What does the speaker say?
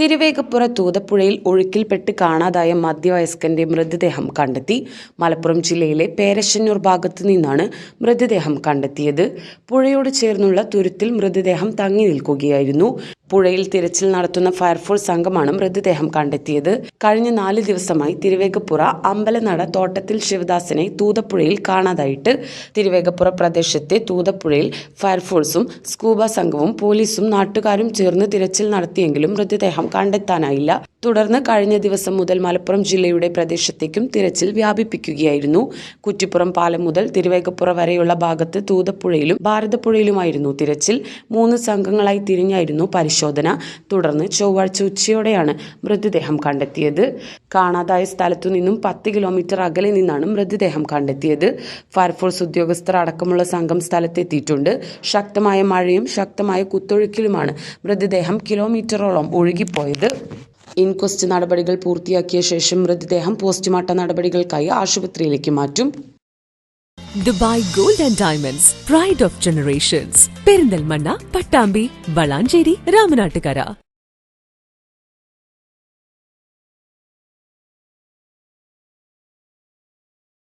തിരുവേഗപ്പുറ തൂതപ്പുഴയിൽ ഒഴുക്കിൽപ്പെട്ട് കാണാതായ മധ്യവയസ്കന്റെ മൃതദേഹം കണ്ടെത്തി. മലപ്പുറം ജില്ലയിലെ പേരശ്ശന്നൂർ ഭാഗത്തു നിന്നാണ് മൃതദേഹം കണ്ടെത്തിയത്. പുഴയോട് ചേർന്നുള്ള തുരുത്തിൽ മൃതദേഹം തങ്ങി നിൽക്കുകയായിരുന്നു. പുഴയിൽ തിരച്ചിൽ നടത്തുന്ന ഫയർഫോഴ്സ് സംഘമാണ് മൃതദേഹം കണ്ടെത്തിയത്. കഴിഞ്ഞ നാല് ദിവസമായി തിരുവേഗപ്പുറ അമ്പലനട തോട്ടത്തിൽ ശിവദാസനെ തൂതപ്പുഴയിൽ കാണാതായിട്ട് തിരുവേഗപ്പുറ പ്രദേശത്തെ തൂതപ്പുഴയിൽ ഫയർഫോഴ്സും സ്കൂബ സംഘവും പോലീസും നാട്ടുകാരും ചേർന്ന് തിരച്ചിൽ നടത്തിയെങ്കിലും മൃതദേഹം കണ്ടെത്താനായില്ല. തുടർന്ന് കഴിഞ്ഞ ദിവസം മുതൽ മലപ്പുറം ജില്ലയുടെ പ്രദേശത്തേക്കും തിരച്ചിൽ വ്യാപിപ്പിക്കുകയായിരുന്നു. കുറ്റിപ്പുറം പാലം മുതൽ തിരുവേഗപ്പുറ വരെയുള്ള ഭാഗത്ത് തൂതപ്പുഴയിലും ഭാരതപ്പുഴയിലുമായിരുന്നു തിരച്ചിൽ. മൂന്ന് സംഘങ്ങളായി തിരിഞ്ഞായിരുന്നു പരിശോധന. തുടർന്ന് ചൊവ്വാഴ്ച ഉച്ചയോടെയാണ് മൃതദേഹം കണ്ടെത്തിയത്. കാണാതായ സ്ഥലത്തു നിന്നും പത്ത് കിലോമീറ്റർ അകലെ നിന്നാണ് മൃതദേഹം കണ്ടെത്തിയത്. ഫയർഫോഴ്സ് ഉദ്യോഗസ്ഥർ അടക്കമുള്ള സംഘം സ്ഥലത്തെത്തിയിട്ടുണ്ട്. ശക്തമായ മഴയും ശക്തമായ കുത്തൊഴുക്കിലുമാണ് മൃതദേഹം കിലോമീറ്ററോളം ഒഴുകിപ്പോയത്. ഇൻക്വസ്റ്റ് നടപടികൾ പൂർത്തിയാക്കിയ ശേഷം മൃതദേഹം പോസ്റ്റ്മോർട്ടം നടപടികൾക്കായി ആശുപത്രിയിലേക്ക് മാറ്റും. Dubai gold and diamonds pride of generations. Perinthalmanna Pattambi Valanchery Ramanattukara.